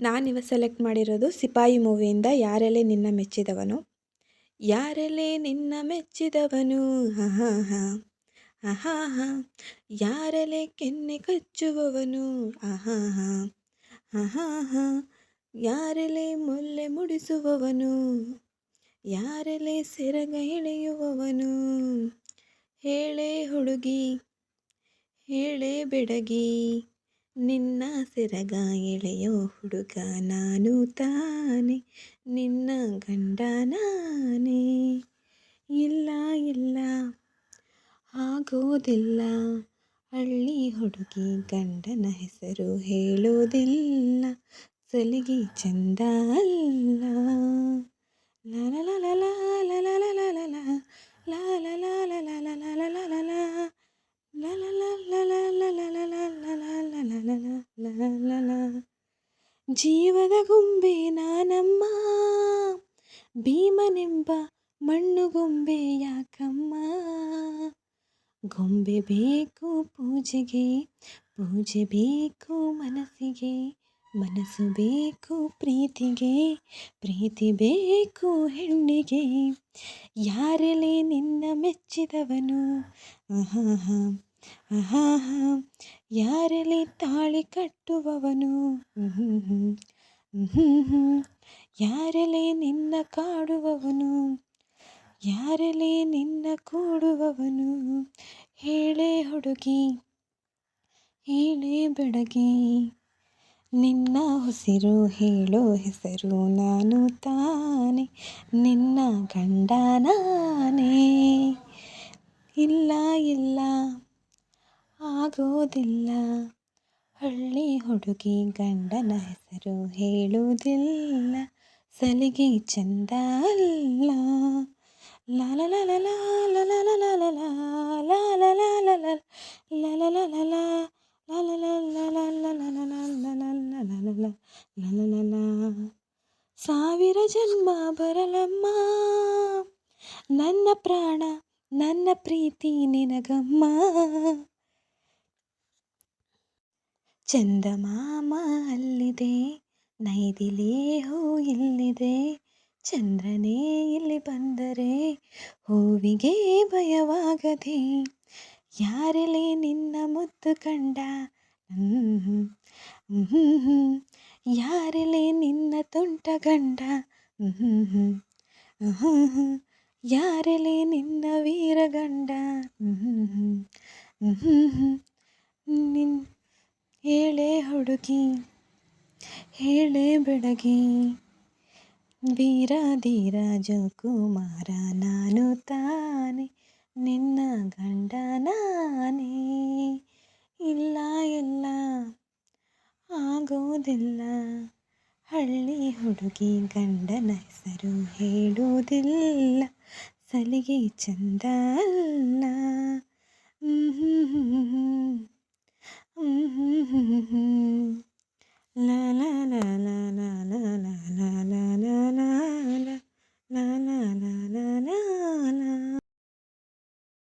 ನಾನಿವ select ಮಾಡಿರೋದು ಸಿಪಾಯಿ ಮೂವಿಯಿಂದ ಯಾರೆಲೆ ನಿನ್ನ ಮೆಚ್ಚಿದವನು? ಯಾರೆಲೆ ನಿನ್ನ ಮೆಚ್ಚಿದವನು? ಹಾ ಹಾ ಹಾ. ಹಾ ಯಾರೆಲೆ ಕೆನ್ನೆ ಕಚ್ಚುವವನು? ಆಹಾ ಹಾ ಹಾ, ಹಾಂ. ಯಾರೆಲೆ ಮುಲ್ಲೆ ಮುಡಿಸುವವನು? ಯಾರೆಲೆ ಸೆರಗ ಎಳೆಯುವವನು? ಹೇಳೆ ಹುಡುಗಿ, ಹೇಳೆ ಬೆಡಗಿ. ನಿನ್ನ ಸೆರಗ ಎಳೆಯೋ ಹುಡುಗ ನಾನು ತಾನೆ, ನಿನ್ನ ಗಂಡ ನಾನೇ. ಇಲ್ಲ ಇಲ್ಲ, ಆಗೋದಿಲ್ಲ. ಹಳ್ಳಿ ಹುಡುಗಿ ಗಂಡನ ಹೆಸರು ಹೇಳೋದಿಲ್ಲ. ಸಲಿಗೆ ಚಂದ ಅಲ್ಲ. ಲ ಜೀವದ ಗೊಂಬೆ ನಾನಮ್ಮ, ಭೀಮನೆಂಬ ಮಣ್ಣು ಗೊಂಬೆ ಯಾಕಮ್ಮ. ಗೊಂಬೆ ಬೇಕು ಪೂಜೆಗೆ, ಪೂಜೆ ಬೇಕು ಮನಸ್ಸಿಗೆ, ಮನಸ್ಸು ಬೇಕು ಪ್ರೀತಿಗೆ, ಪ್ರೀತಿ ಬೇಕು ಹೆಣ್ಣಿಗೆ. ಯಾರೆಲೆ ನಿನ್ನ ಮೆಚ್ಚಿದವನು? ಆಹಾ ಆಹಾ ಯಾರಲ್ಲಿ ತಾಳಿ ಕಟ್ಟುವವನು? ಯಾರಲ್ಲಿ ನಿನ್ನ ಕಾಡುವವನು? ಯಾರಲ್ಲಿ ನಿನ್ನ ಕೂಡುವವನು? ಹೇಳೆ ಹುಡುಗಿ, ಹೇಳೆ ಬೆಡಗಿ, ನಿನ್ನ ಉಸಿರು ಹೇಳೋ ಹೆಸರು ನಾನು ತಾನೆ, ನಿನ್ನ ಗಂಡ ನಾನೇ. ಇಲ್ಲ ಇಲ್ಲ ಆಗೋದಿಲ್ಲ ಹಳ್ಳಿ ಹುಡುಗಿ ಗಂಡನ ಹೆಸರು ಹೇಳುವುದಿಲ್ಲ ಸಲಿಗೆ ಚಂದ ಅಲ್ಲ ಲಾಲಲಲಲ ಲಲಲಲಲ ಲಾಲಲಲಲ ಲಲಲಲಲ ಸಾವಿರ ಜನ್ಮ ಬರಲಮ್ಮ ನನ್ನ ಪ್ರಾಣ ನನ್ನ ಪ್ರೀತಿ ನಿನಗಮ್ಮ ಚಂದಮಾಮ ಅಲ್ಲಿದೆ ನೈದಿಲೇ ಹೂ ಇಲ್ಲಿದೆ ಚಂದ್ರನೇ ಇಲ್ಲಿ ಬಂದರೆ ಹೂವಿಗೆ ಭಯವಾಗದೆ ಯಾರೆಲೆ ನಿನ್ನ ಮುದ್ದು ಕಂಡ ಯಾರೆಲೆ ನಿನ್ನ ತುಂಟ ಗಂಡ ಯಾರೆಲೆ ನಿನ್ನ ವೀರಗಂಡ ನಿನ್ ಹೇಳೆ ಹುಡುಗಿ, ಹೇಳೆ ಬೆಡಗಿ ವೀರ ಧೀರ ಜೋಕುಮಾರ ನಾನು ತಾನೆ, ನಿನ್ನ ಗಂಡ ನಾನೇ. ಇಲ್ಲ ಎಲ್ಲ ಆಗೋದಿಲ್ಲ. ಹಳ್ಳಿ ಹುಡುಗಿ ಗಂಡನ ಹೆಸರು ಹೇಳುವುದಿಲ್ಲ. ಸಲಿಗೆ ಚಂದ ಅಲ್ಲ.